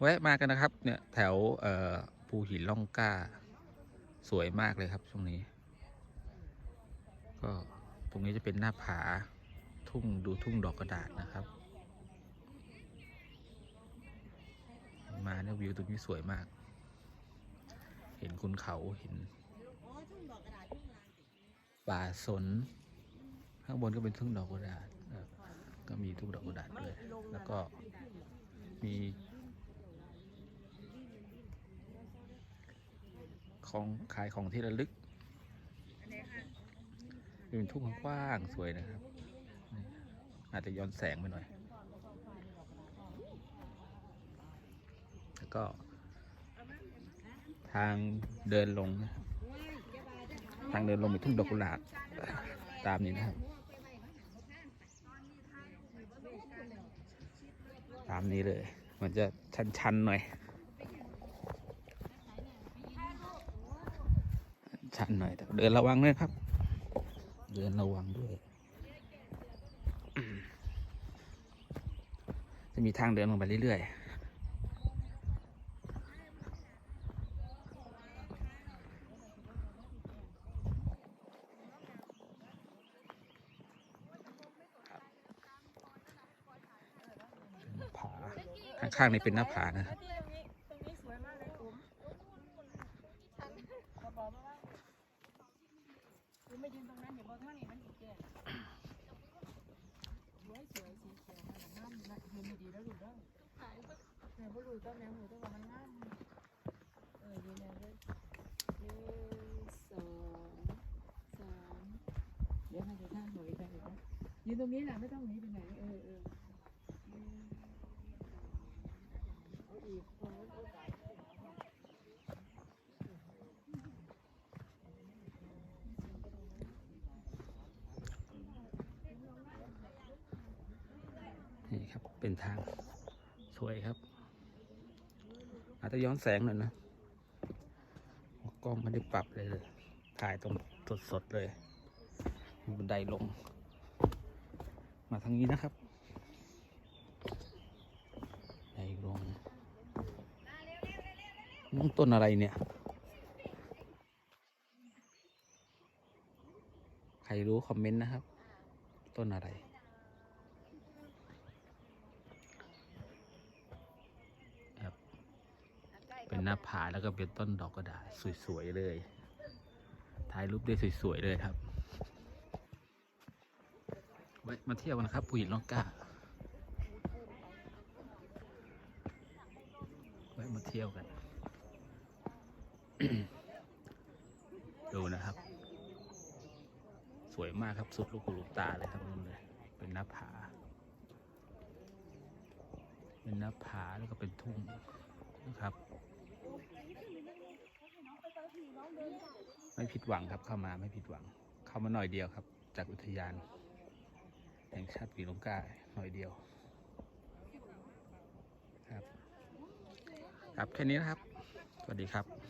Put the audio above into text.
แวะมากันนะครับ เนี่ยแถวเอ่อภูหินล่องกล้า สวยมากเลยครับช่วงนี้ ก็ตรงนี้จะเป็นหน้าผาทุ่งดูทุ่งดอกกระดาษนะครับ มาเนี่ยวิวตรงนี้สวยมาก เห็นคุณเขาเห็นป่าสน ข้างบนก็เป็นทุ่งดอกกระดาษก็มีทุ่งดอกกระดาษด้วยแล้วก็มี ของขายของที่ระลึกเป็นทุ่งกว้างสวยนะครับ อาจจะย้อนแสงไปหน่อย แล้วก็ ทางเดินลงนะทางเดินลงเป็นทุ่งดอกกุหลาบตามนี้นะครับ ตามนี้เลย มันจะชันๆหน่อย ชันหน่อยแต่เดินระวังด้วยครับ เดินระวังด้วย จะมีทางเดินลงไปเรื่อยๆผาข้างๆนี่เป็นหน้าผานะครับ ตรงนี้ตรงนี้สวยมากเลยอุ๋มกระบ อมาว่าอุ๋มไม่ยืนตรงนั้นเดี๋ยวบนข้างนี้มันอีกแก่สวยสวยสีเขียวมันงามนะยืนดีแล้วดูได้แม่บ่รู้ต้นแม่หูต้นว่ามันงามเออยืนแนวเลยหนึ่งสองสามเดี๋ยวให้ดูท่าหน่อยกันเดี๋ยวยืนตรงนี้แหละไม่ต้องหนีไปไหนเออเออหนึ่งอาอีกพอแล้ว นี่ ครับ เป็นทาง สวยครับ อาจจะย้อนแสงหน่อยนะ กล้องไม่ได้ปรับเลยเลย ถ่ายตรงสดๆเลย บันไดลง มาทางนี้นะครับบันไดลงน้องต้นอะไรเนี่ย ใครรู้คอมเมนต์นะครับ ต้นอะไร ครับ เป็น หน้าผาแล้วก็เป็นต้นดอกกระดาษสวยๆเลยถ่ายรูปได้สวยๆเลยครับไว้มาเที่ยวกันนะครับภูหินล่องกล้าไว้มาเที่ยวกัน ดูนะครับ สวยมากครับสุดลูกหูลูกตาเลยทั้งนั้นเลย เป็นหน้าผา เป็นหน้าผาแล้วก็เป็นทุ่งนะครับ ไม่ผิดหวังครับเข้ามาไม่ผิดหวัง เข้ามาหน่อยเดียวครับ จากอุทยาน แห่งชาติปีลงกาหน่อยเดียว ครับ ครับแค่นี้นะครับ สวัสดีครับ